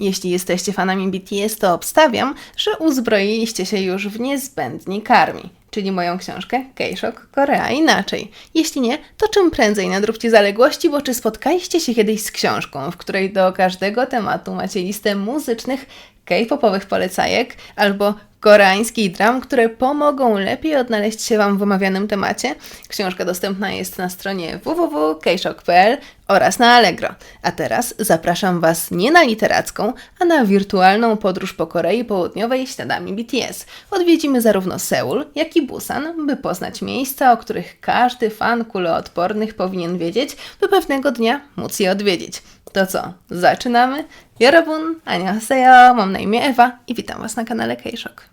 Jeśli jesteście fanami BTS, to obstawiam, że uzbroiliście się już w niezbędni karmi, czyli moją książkę K-Shock Korea Inaczej. Jeśli nie, to czym prędzej nadróbcie zaległości, bo czy spotkaliście się kiedyś z książką, w której do każdego tematu macie listę muzycznych K-popowych polecajek albo koreańskich dram, które pomogą lepiej odnaleźć się Wam w omawianym temacie. Książka dostępna jest na stronie www.kshock.pl oraz na Allegro. A teraz zapraszam Was nie na literacką, a na wirtualną podróż po Korei Południowej śladami BTS. Odwiedzimy zarówno Seul, jak i Busan, by poznać miejsca, o których każdy fan kuloodpornych powinien wiedzieć, by pewnego dnia móc je odwiedzić. To co, zaczynamy? Jorobun, Ania Hasejo, mam na imię Ewa i witam Was na kanale Kejszok.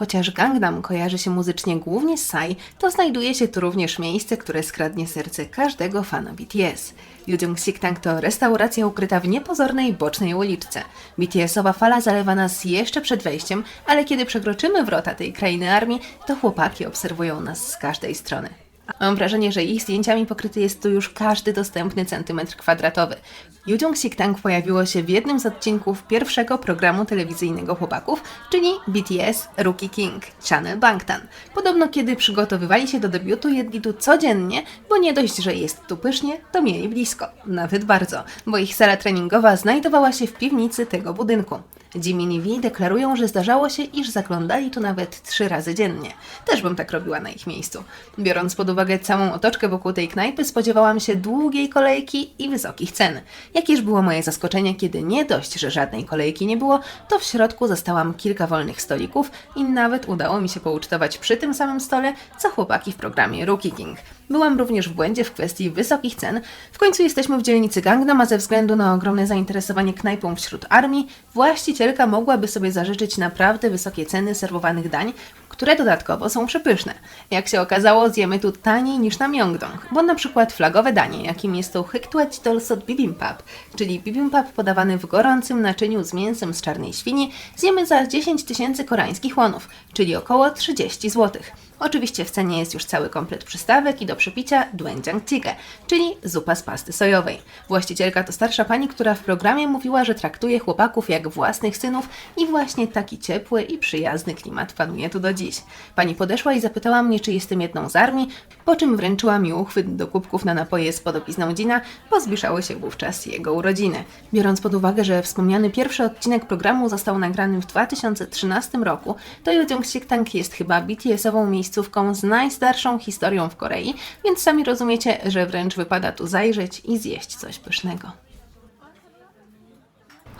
Chociaż Gangnam kojarzy się muzycznie głównie z Psy, to znajduje się tu również miejsce, które skradnie serce każdego fana BTS. Yujong Siktang to restauracja ukryta w niepozornej bocznej uliczce. BTS-owa fala zalewa nas jeszcze przed wejściem, ale kiedy przekroczymy wrota tej krainy armii, to chłopaki obserwują nas z każdej strony. Mam wrażenie, że ich zdjęciami pokryty jest tu już każdy dostępny centymetr kwadratowy. Yujong Siktang pojawiło się w jednym z odcinków pierwszego programu telewizyjnego chłopaków, czyli BTS Rookie King, Channel Bangtan. Podobno kiedy przygotowywali się do debiutu, jedli tu codziennie, bo nie dość, że jest tu pysznie, to mieli blisko. Nawet bardzo, bo ich sala treningowa znajdowała się w piwnicy tego budynku. Jimmy deklarują, że zdarzało się, iż zaglądali tu nawet trzy razy dziennie. Też bym tak robiła na ich miejscu. Biorąc pod uwagę całą otoczkę wokół tej knajpy, spodziewałam się długiej kolejki i wysokich cen. Jakież było moje zaskoczenie, kiedy nie dość, że żadnej kolejki nie było, to w środku zastałam kilka wolnych stolików i nawet udało mi się poucztować przy tym samym stole, co chłopaki w programie Rookie King. Byłam również w błędzie w kwestii wysokich cen. W końcu jesteśmy w dzielnicy Gangnam, a ze względu na ogromne zainteresowanie knajpą wśród armii, właścicielka mogłaby sobie zażyczyć naprawdę wysokie ceny serwowanych dań, które dodatkowo są przepyszne. Jak się okazało, zjemy tu taniej niż na Myeongdong, bo na przykład flagowe danie, jakim jest to Hyktuać Dolsot Bibimbap, czyli bibimbap podawany w gorącym naczyniu z mięsem z czarnej świni, zjemy za 10 tysięcy koreańskich wonów, czyli około 30 zł. Oczywiście w cenie jest już cały komplet przystawek i do przepicia doenjang jjigae, czyli zupa z pasty sojowej. Właścicielka to starsza pani, która w programie mówiła, że traktuje chłopaków jak własnych synów i właśnie taki ciepły i przyjazny klimat panuje tu do dziś. Pani podeszła i zapytała mnie, czy jestem jedną z armii, po czym wręczyła mi uchwyt do kubków na napoje z podobizną Dina, bo zbliżały się wówczas jego urodziny. Biorąc pod uwagę, że wspomniany pierwszy odcinek programu został nagrany w 2013 roku, to Yojong Siktang jest chyba BTS-ową miejscówką z najstarszą historią w Korei, więc sami rozumiecie, że wręcz wypada tu zajrzeć i zjeść coś pysznego.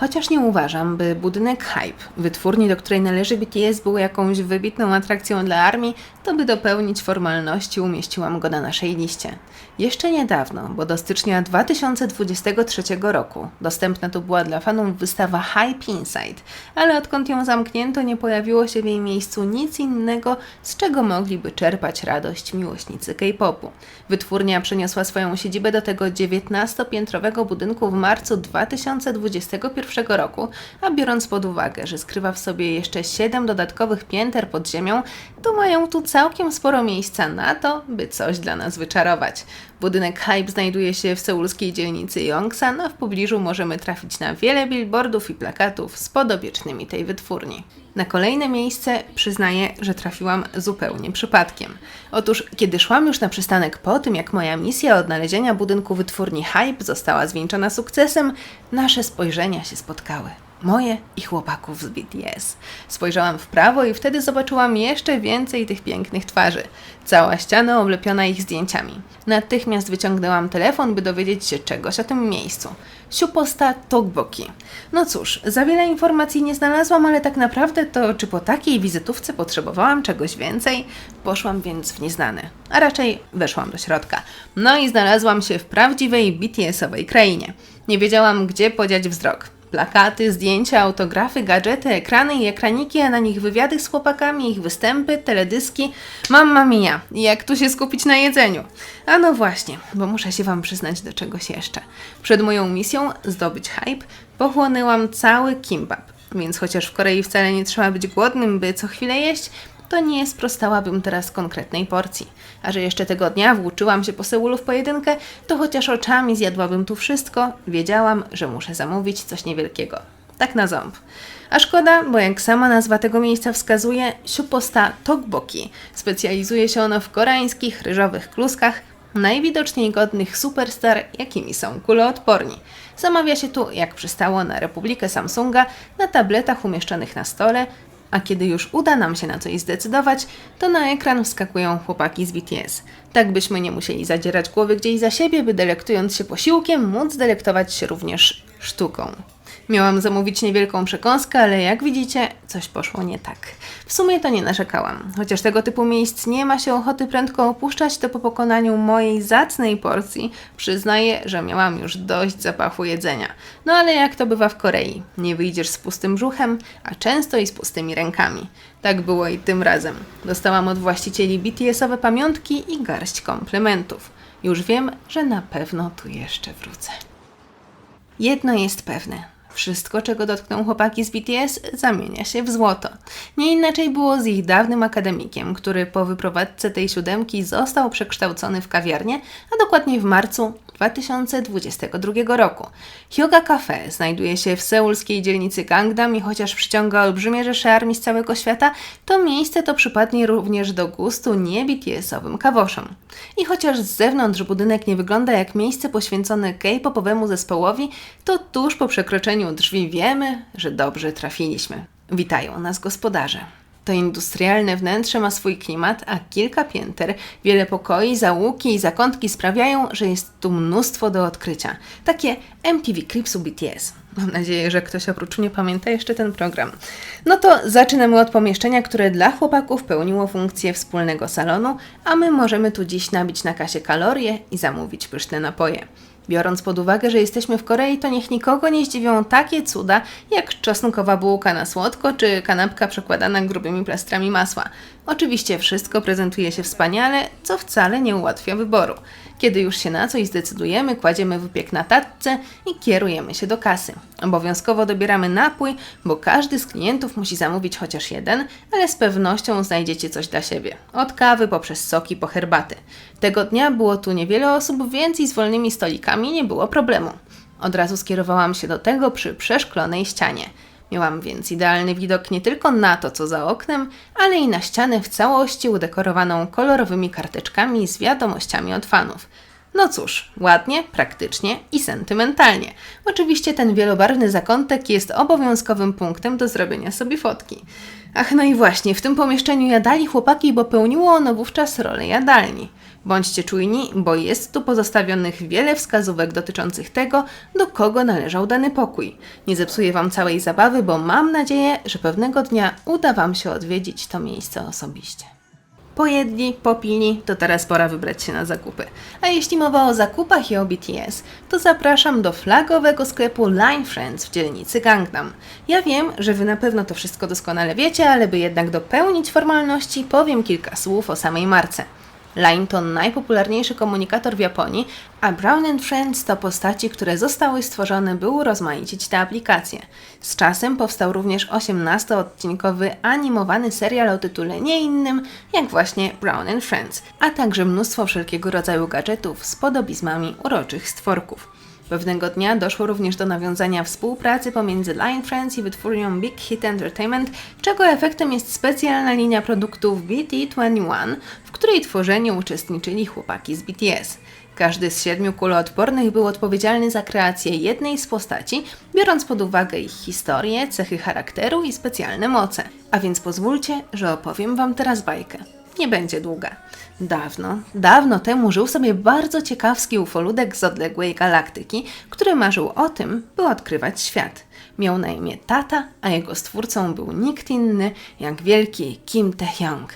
Chociaż nie uważam, by budynek Hype, wytwórni, do której należy BTS, był jakąś wybitną atrakcją dla armii, to by dopełnić formalności umieściłam go na naszej liście. Jeszcze niedawno, bo do stycznia 2023 roku, dostępna tu była dla fanów wystawa Hype Inside, ale odkąd ją zamknięto, nie pojawiło się w jej miejscu nic innego, z czego mogliby czerpać radość miłośnicy K-popu. Wytwórnia przeniosła swoją siedzibę do tego 19-piętrowego budynku w marcu 2021 roku, a biorąc pod uwagę, że skrywa w sobie jeszcze 7 dodatkowych pięter pod ziemią, to mają tu całkiem sporo miejsca na to, by coś dla nas wyczarować. Budynek Hype znajduje się w seulskiej dzielnicy Yongsan, a w pobliżu możemy trafić na wiele billboardów i plakatów z podobiecznymi tej wytwórni. Na kolejne miejsce przyznaję, że trafiłam zupełnie przypadkiem. Otóż, kiedy szłam już na przystanek po tym, jak moja misja odnalezienia budynku wytwórni Hype została zwieńczona sukcesem, nasze spojrzenia się spotkały. Moje i chłopaków z BTS. Spojrzałam w prawo i wtedy zobaczyłam jeszcze więcej tych pięknych twarzy. Cała ściana oblepiona ich zdjęciami. Natychmiast wyciągnęłam telefon, by dowiedzieć się czegoś o tym miejscu. Siuposta Tokboki. No cóż, za wiele informacji nie znalazłam, ale tak naprawdę to czy po takiej wizytówce potrzebowałam czegoś więcej? Poszłam więc w nieznane, a raczej weszłam do środka. No i znalazłam się w prawdziwej BTS-owej krainie. Nie wiedziałam, gdzie podziać wzrok. Plakaty, zdjęcia, autografy, gadżety, ekrany i ekraniki, a na nich wywiady z chłopakami, ich występy, teledyski. Mamma mia, jak tu się skupić na jedzeniu? A no właśnie, bo muszę się Wam przyznać do czegoś jeszcze. Przed moją misją zdobyć hype pochłonęłam cały kimbap. Więc chociaż w Korei wcale nie trzeba być głodnym, by co chwilę jeść, to nie sprostałabym teraz konkretnej porcji. A że jeszcze tego dnia włóczyłam się po Seulu w pojedynkę, to chociaż oczami zjadłabym tu wszystko, wiedziałam, że muszę zamówić coś niewielkiego. Tak na ząb. A szkoda, bo jak sama nazwa tego miejsca wskazuje, Siuposta Tokboki. Specjalizuje się ono w koreańskich ryżowych kluskach, najwidoczniej godnych superstar, jakimi są kuloodporni. Zamawia się tu, jak przystało na Republikę Samsunga, na tabletach umieszczonych na stole, a kiedy już uda nam się na coś zdecydować, to na ekran wskakują chłopaki z BTS. Tak byśmy nie musieli zadzierać głowy gdzieś za siebie, by delektując się posiłkiem, móc delektować się również sztuką. Miałam zamówić niewielką przekąskę, ale jak widzicie, coś poszło nie tak. W sumie to nie narzekałam. Chociaż tego typu miejsc nie ma się ochoty prędko opuszczać, to po pokonaniu mojej zacnej porcji przyznaję, że miałam już dość zapachu jedzenia. No ale jak to bywa w Korei? Nie wyjdziesz z pustym brzuchem, a często i z pustymi rękami. Tak było i tym razem. Dostałam od właścicieli BTS-owe pamiątki i garść komplementów. Już wiem, że na pewno tu jeszcze wrócę. Jedno jest pewne. Wszystko, czego dotkną chłopaki z BTS, zamienia się w złoto. Nie inaczej było z ich dawnym akademikiem, który po wyprowadzce tej siódemki został przekształcony w kawiarnię, a dokładnie w marcu 2022 roku. Hyoga Cafe znajduje się w seulskiej dzielnicy Gangnam i chociaż przyciąga olbrzymie rzesze armii z całego świata, to miejsce to przypadnie również do gustu nie BTS-owym kawoszom. I chociaż z zewnątrz budynek nie wygląda jak miejsce poświęcone K-popowemu zespołowi, to tuż po przekroczeniu drzwi wiemy, że dobrze trafiliśmy. Witają nas gospodarze. To industrialne wnętrze ma swój klimat, a kilka pięter, wiele pokoi, załuki i zakątki sprawiają, że jest tu mnóstwo do odkrycia. Takie MTV Clipsu BTS. Mam nadzieję, że ktoś oprócz mnie pamięta jeszcze ten program. No to zaczynamy od pomieszczenia, które dla chłopaków pełniło funkcję wspólnego salonu, a my możemy tu dziś nabić na kasie kalorie i zamówić pyszne napoje. Biorąc pod uwagę, że jesteśmy w Korei, to niech nikogo nie zdziwią takie cuda jak czosnkowa bułka na słodko czy kanapka przekładana grubymi plastrami masła. Oczywiście wszystko prezentuje się wspaniale, co wcale nie ułatwia wyboru. Kiedy już się na coś zdecydujemy, kładziemy wypiek na tatce i kierujemy się do kasy. Obowiązkowo dobieramy napój, bo każdy z klientów musi zamówić chociaż jeden, ale z pewnością znajdziecie coś dla siebie. Od kawy poprzez soki po herbaty. Tego dnia było tu niewiele osób, więc i z wolnymi stolikami nie było problemu. Od razu skierowałam się do tego przy przeszklonej ścianie. Miałam więc idealny widok nie tylko na to, co za oknem, ale i na ścianę w całości udekorowaną kolorowymi karteczkami z wiadomościami od fanów. No cóż, ładnie, praktycznie i sentymentalnie. Oczywiście ten wielobarwny zakątek jest obowiązkowym punktem do zrobienia sobie fotki. Ach, no i właśnie, w tym pomieszczeniu jadali chłopaki, bo pełniło ono wówczas rolę jadalni. Bądźcie czujni, bo jest tu pozostawionych wiele wskazówek dotyczących tego, do kogo należał dany pokój. Nie zepsuję Wam całej zabawy, bo mam nadzieję, że pewnego dnia uda Wam się odwiedzić to miejsce osobiście. Pojedli, popili, to teraz pora wybrać się na zakupy. A jeśli mowa o zakupach i o BTS, to zapraszam do flagowego sklepu Line Friends w dzielnicy Gangnam. Ja wiem, że Wy na pewno to wszystko doskonale wiecie, ale by jednak dopełnić formalności, powiem kilka słów o samej marce. Line to najpopularniejszy komunikator w Japonii, a Brown Friends to postaci, które zostały stworzone, by urozmaicić te aplikacje. Z czasem powstał również 18-odcinkowy animowany serial o tytule nie innym jak właśnie Brown Friends, a także mnóstwo wszelkiego rodzaju gadżetów z podobizmami uroczych stworków. Pewnego dnia doszło również do nawiązania współpracy pomiędzy Line Friends i wytwórnią Big Hit Entertainment, czego efektem jest specjalna linia produktów BT21, w której tworzeniu uczestniczyli chłopaki z BTS. Każdy z siedmiu kuloodpornych był odpowiedzialny za kreację jednej z postaci, biorąc pod uwagę ich historię, cechy charakteru i specjalne moce. A więc pozwólcie, że opowiem Wam teraz bajkę. Nie będzie długa. Dawno, dawno temu żył sobie bardzo ciekawski ufoludek z odległej galaktyki, który marzył o tym, by odkrywać świat. Miał na imię Tata, a jego stwórcą był nikt inny jak wielki Kim Tae-hyung.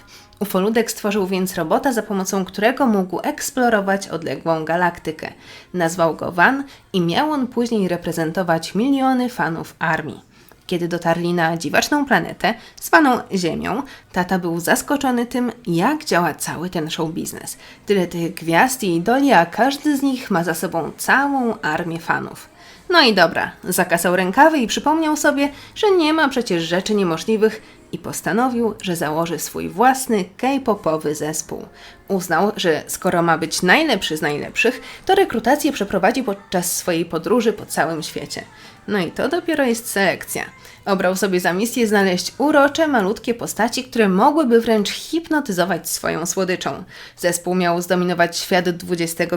Ufoludek stworzył więc robota, za pomocą którego mógł eksplorować odległą galaktykę. Nazwał go Van i miał on później reprezentować miliony fanów armii. Kiedy dotarli na dziwaczną planetę, zwaną Ziemią, tata był zaskoczony tym, jak działa cały ten show biznes. Tyle tych gwiazd i idoli, a każdy z nich ma za sobą całą armię fanów. No i dobra, zakasał rękawy i przypomniał sobie, że nie ma przecież rzeczy niemożliwych i postanowił, że założy swój własny K-popowy zespół. Uznał, że skoro ma być najlepszy z najlepszych, to rekrutację przeprowadzi podczas swojej podróży po całym świecie. No i to dopiero jest selekcja. Obrał sobie za misję znaleźć urocze, malutkie postaci, które mogłyby wręcz hipnotyzować swoją słodyczą. Zespół miał zdominować świat XXI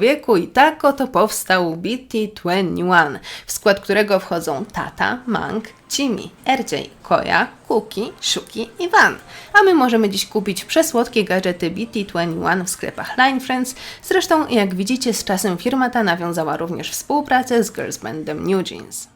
wieku i tak oto powstał BT21, w skład którego wchodzą Tata, Mank, Jimmy, RJ, Koja, Kuki, Shuki i Van. A my możemy dziś kupić przesłodkie gadżety BT21 w sklepach Line Friends. Zresztą, jak widzicie, z czasem firma ta nawiązała również współpracę z girls bandem New Jeans.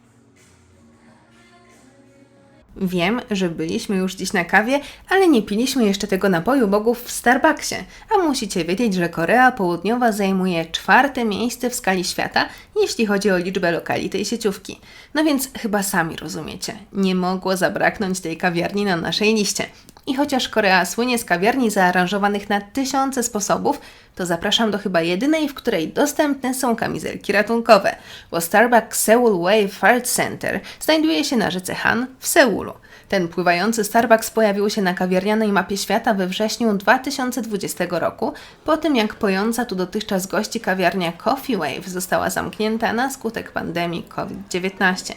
Wiem, że byliśmy już dziś na kawie, ale nie piliśmy jeszcze tego napoju bogów w Starbucksie. A musicie wiedzieć, że Korea Południowa zajmuje czwarte miejsce w skali świata, jeśli chodzi o liczbę lokali tej sieciówki. No więc chyba sami rozumiecie, nie mogło zabraknąć tej kawiarni na naszej liście. I chociaż Korea słynie z kawiarni zaaranżowanych na tysiące sposobów, to zapraszam do chyba jedynej, w której dostępne są kamizelki ratunkowe, bo Starbucks Seoul Wave Art Center znajduje się na rzece Han w Seulu. Ten pływający Starbucks pojawił się na kawiarnianej mapie świata we wrześniu 2020 roku, po tym jak pojąca tu dotychczas gości kawiarnia Coffee Wave została zamknięta na skutek pandemii COVID-19.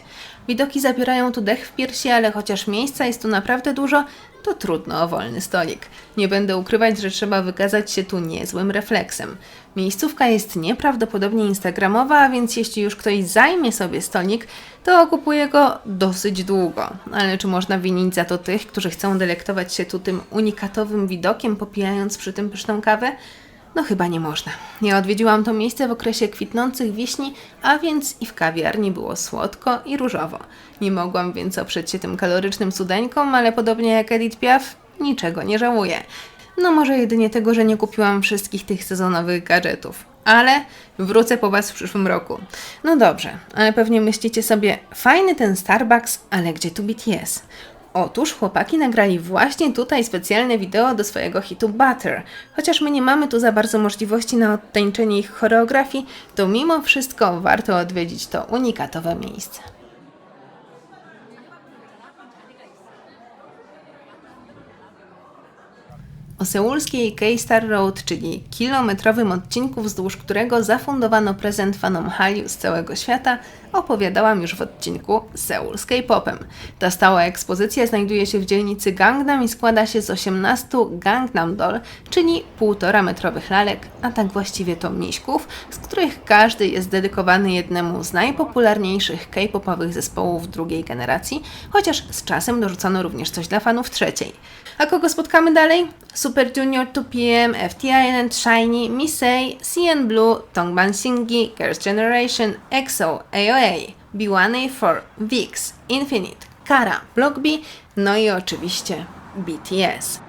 Widoki zabierają tu dech w piersi, ale chociaż miejsca jest tu naprawdę dużo, to trudno o wolny stolik. Nie będę ukrywać, że trzeba wykazać się tu niezłym refleksem. Miejscówka jest nieprawdopodobnie instagramowa, a więc jeśli już ktoś zajmie sobie stolik, to okupuje go dosyć długo. Ale czy można winić za to tych, którzy chcą delektować się tu tym unikatowym widokiem, popijając przy tym pyszną kawę? No chyba nie można. Ja odwiedziłam to miejsce w okresie kwitnących wiśni, a więc i w kawiarni było słodko i różowo. Nie mogłam więc oprzeć się tym kalorycznym cudeńkom, ale podobnie jak Edith Piaf, niczego nie żałuję. No może jedynie tego, że nie kupiłam wszystkich tych sezonowych gadżetów. Ale wrócę po Was w przyszłym roku. No dobrze, ale pewnie myślicie sobie, fajny ten Starbucks, ale gdzie tu BTS? Otóż chłopaki nagrali właśnie tutaj specjalne wideo do swojego hitu Butter. Chociaż my nie mamy tu za bardzo możliwości na odtańczenie ich choreografii, to mimo wszystko warto odwiedzić to unikatowe miejsce. O seulskiej K-Star Road, czyli kilometrowym odcinku, wzdłuż którego zafundowano prezent fanom Hallyu z całego świata, opowiadałam już w odcinku Seul z K-popem. Ta stała ekspozycja znajduje się w dzielnicy Gangnam i składa się z 18 Gangnam Doll, czyli 1,5 metrowych lalek, a tak właściwie to miśków, z których każdy jest dedykowany jednemu z najpopularniejszych K-popowych zespołów drugiej generacji, chociaż z czasem dorzucono również coś dla fanów trzeciej. A kogo spotkamy dalej? Super Junior 2PM, FT Island, Shiny, Missei, CN Blue, Tongban Shingi, Girls' Generation, EXO, AOA, B1A4, VIX, Infinite, Kara, Block B, no i oczywiście BTS.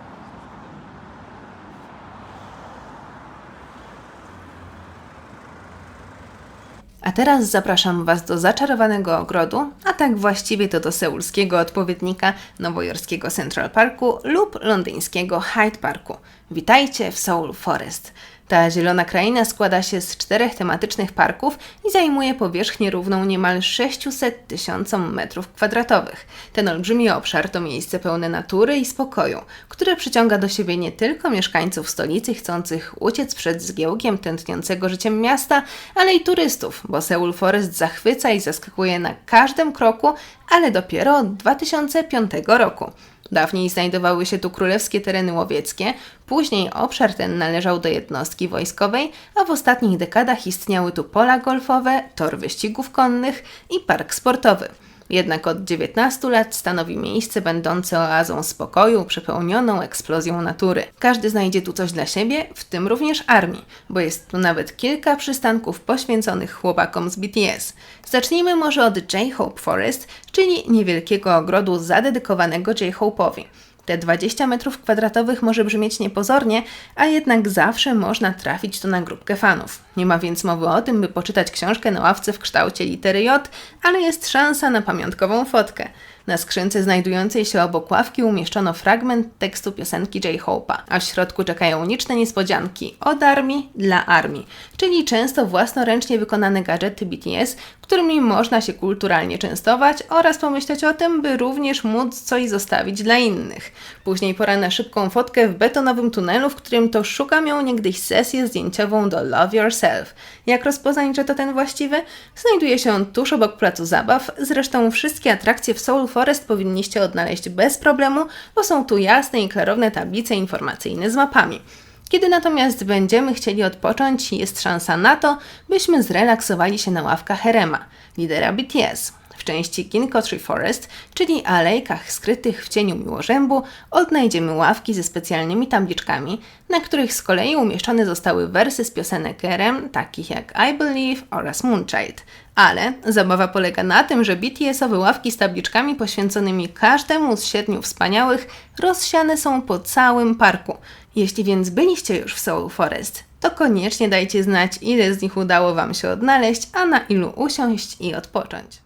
A teraz zapraszam Was do zaczarowanego ogrodu, a tak właściwie to do seulskiego odpowiednika nowojorskiego Central Parku lub londyńskiego Hyde Parku. Witajcie w Seoul Forest. Ta zielona kraina składa się z czterech tematycznych parków i zajmuje powierzchnię równą niemal 600 tysiącom metrów kwadratowych. Ten olbrzymi obszar to miejsce pełne natury i spokoju, które przyciąga do siebie nie tylko mieszkańców stolicy chcących uciec przed zgiełkiem tętniącego życiem miasta, ale i turystów, bo Seoul Forest zachwyca i zaskakuje na każdym kroku, ale dopiero od 2005 roku. Dawniej znajdowały się tu królewskie tereny łowieckie, później obszar ten należał do jednostki wojskowej, a w ostatnich dekadach istniały tu pola golfowe, tor wyścigów konnych i park sportowy. Jednak od 19 lat stanowi miejsce będące oazą spokoju, przepełnioną eksplozją natury. Każdy znajdzie tu coś dla siebie, w tym również armii, bo jest tu nawet kilka przystanków poświęconych chłopakom z BTS. Zacznijmy może od J-Hope Forest, czyli niewielkiego ogrodu zadedykowanego J-Hope'owi. Te 20 metrów kwadratowych może brzmieć niepozornie, a jednak zawsze można trafić tu na grupkę fanów. Nie ma więc mowy o tym, by poczytać książkę na ławce w kształcie litery J, ale jest szansa na pamiątkową fotkę. Na skrzynce znajdującej się obok ławki umieszczono fragment tekstu piosenki J. Hope'a, a w środku czekają liczne niespodzianki od armii dla armii, czyli często własnoręcznie wykonane gadżety BTS, którymi można się kulturalnie częstować oraz pomyśleć o tym, by również móc coś zostawić dla innych. Później pora na szybką fotkę w betonowym tunelu, w którym to szukam ją niegdyś sesję zdjęciową do Love Yourself. Jak rozpoznać, że to ten właściwy? Znajduje się on tuż obok placu zabaw, zresztą wszystkie atrakcje w Soul Forest powinniście odnaleźć bez problemu, bo są tu jasne i klarowne tablice informacyjne z mapami. Kiedy natomiast będziemy chcieli odpocząć, jest szansa na to, byśmy zrelaksowali się na ławkach Herema, lidera BTS. W części King Country Forest, czyli alejkach skrytych w cieniu miłożębu, odnajdziemy ławki ze specjalnymi tabliczkami, na których z kolei umieszczone zostały wersy z piosenek RM, takich jak I Believe oraz Moonchild. Ale zabawa polega na tym, że BTS-owe ławki z tabliczkami poświęconymi każdemu z siedmiu wspaniałych rozsiane są po całym parku. Jeśli więc byliście już w Soul Forest, to koniecznie dajcie znać, ile z nich udało Wam się odnaleźć, a na ilu usiąść i odpocząć.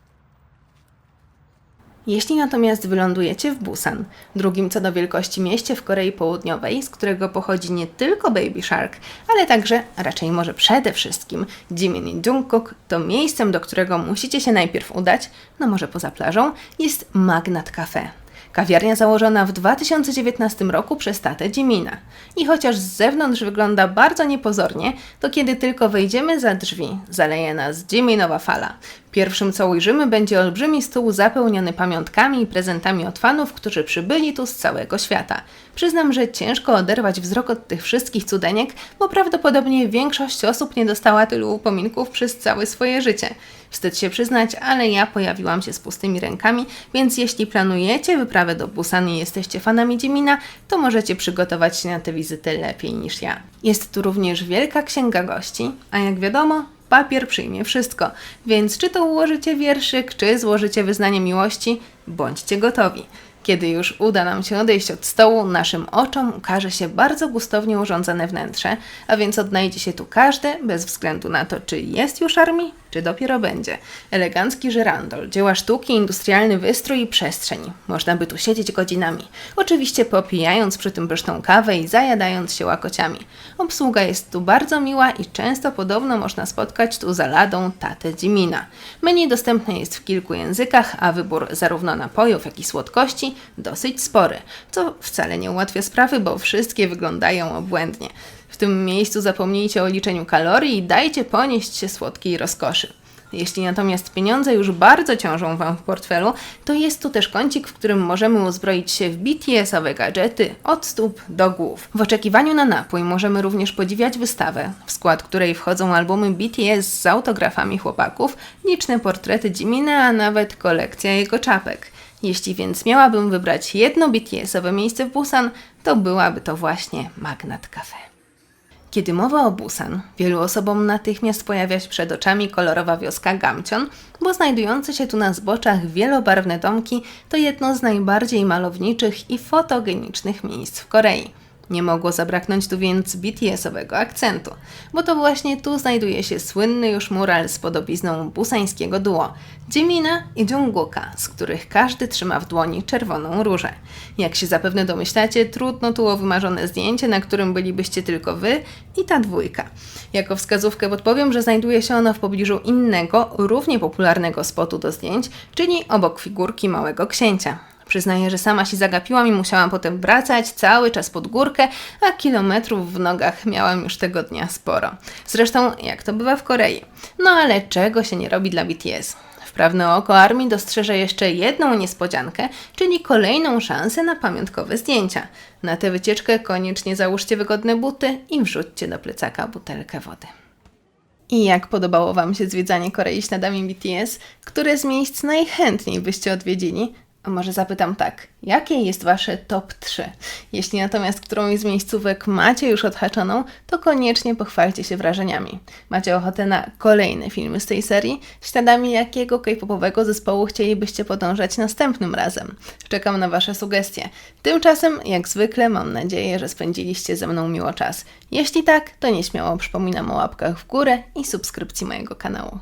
Jeśli natomiast wylądujecie w Busan, drugim co do wielkości mieście w Korei Południowej, z którego pochodzi nie tylko Baby Shark, ale także, raczej może przede wszystkim, Jimin i Jungkook, to miejscem, do którego musicie się najpierw udać, no może poza plażą, jest Magnat Cafe. Kawiarnia założona w 2019 roku przez tatę Jimina. I chociaż z zewnątrz wygląda bardzo niepozornie, to kiedy tylko wejdziemy za drzwi, zaleje nas Jiminowa fala. Pierwszym co ujrzymy będzie olbrzymi stół zapełniony pamiątkami i prezentami od fanów, którzy przybyli tu z całego świata. Przyznam, że ciężko oderwać wzrok od tych wszystkich cudeniek, bo prawdopodobnie większość osób nie dostała tylu upominków przez całe swoje życie. Wstyd się przyznać, ale ja pojawiłam się z pustymi rękami, więc jeśli planujecie wyprawę do Busan i jesteście fanami Jimina, to możecie przygotować się na tę wizytę lepiej niż ja. Jest tu również wielka księga gości, a jak wiadomo, papier przyjmie wszystko, więc czy to ułożycie wierszyk, czy złożycie wyznanie miłości, bądźcie gotowi. Kiedy już uda nam się odejść od stołu, naszym oczom ukaże się bardzo gustownie urządzone wnętrze, a więc odnajdzie się tu każdy, bez względu na to, czy jest już armii, czy dopiero będzie. Elegancki żyrandol, dzieła sztuki, industrialny wystrój i przestrzeń. Można by tu siedzieć godzinami. Oczywiście popijając przy tym pyszną kawę i zajadając się łakociami. Obsługa jest tu bardzo miła i często podobno można spotkać tu za ladą tatę Jimina. Menu dostępne jest w kilku językach, a wybór zarówno napojów, jak i słodkości dosyć spory, co wcale nie ułatwia sprawy, bo wszystkie wyglądają obłędnie. Tym miejscu zapomnijcie o liczeniu kalorii i dajcie ponieść się słodkiej rozkoszy. Jeśli natomiast pieniądze już bardzo ciążą Wam w portfelu, to jest tu też kącik, w którym możemy uzbroić się w BTS-owe gadżety od stóp do głów. W oczekiwaniu na napój możemy również podziwiać wystawę, w skład której wchodzą albumy BTS z autografami chłopaków, liczne portrety Jimina, a nawet kolekcja jego czapek. Jeśli więc miałabym wybrać jedno BTS-owe miejsce w Busan, to byłaby to właśnie Magnat Cafe. Kiedy mowa o Busan, wielu osobom natychmiast pojawia się przed oczami kolorowa wioska Gamcion, bo znajdujące się tu na zboczach wielobarwne domki to jedno z najbardziej malowniczych i fotogenicznych miejsc w Korei. Nie mogło zabraknąć tu więc BTS-owego akcentu, bo to właśnie tu znajduje się słynny już mural z podobizną busańskiego duo Jimina i Jungkooka, z których każdy trzyma w dłoni czerwoną różę. Jak się zapewne domyślacie, trudno tu o wymarzone zdjęcie, na którym bylibyście tylko wy i ta dwójka. Jako wskazówkę podpowiem, że znajduje się ono w pobliżu innego, równie popularnego spotu do zdjęć, czyli obok figurki Małego Księcia. Przyznaję, że sama się zagapiłam i musiałam potem wracać cały czas pod górkę, a kilometrów w nogach miałam już tego dnia sporo. Zresztą, jak to bywa w Korei. No ale czego się nie robi dla BTS? Wprawne oko armii dostrzeże jeszcze jedną niespodziankę, czyli kolejną szansę na pamiątkowe zdjęcia. Na tę wycieczkę koniecznie załóżcie wygodne buty i wrzućcie do plecaka butelkę wody. I jak podobało Wam się zwiedzanie Korei śladami BTS? Które z miejsc najchętniej byście odwiedzili? Może zapytam tak, jakie jest Wasze top 3? Jeśli natomiast którąś z miejscówek macie już odhaczoną, to koniecznie pochwalcie się wrażeniami. Macie ochotę na kolejne filmy z tej serii? Śladami jakiego k-popowego zespołu chcielibyście podążać następnym razem? Czekam na Wasze sugestie. Tymczasem, jak zwykle, mam nadzieję, że spędziliście ze mną miło czas. Jeśli tak, to nieśmiało przypominam o łapkach w górę i subskrypcji mojego kanału.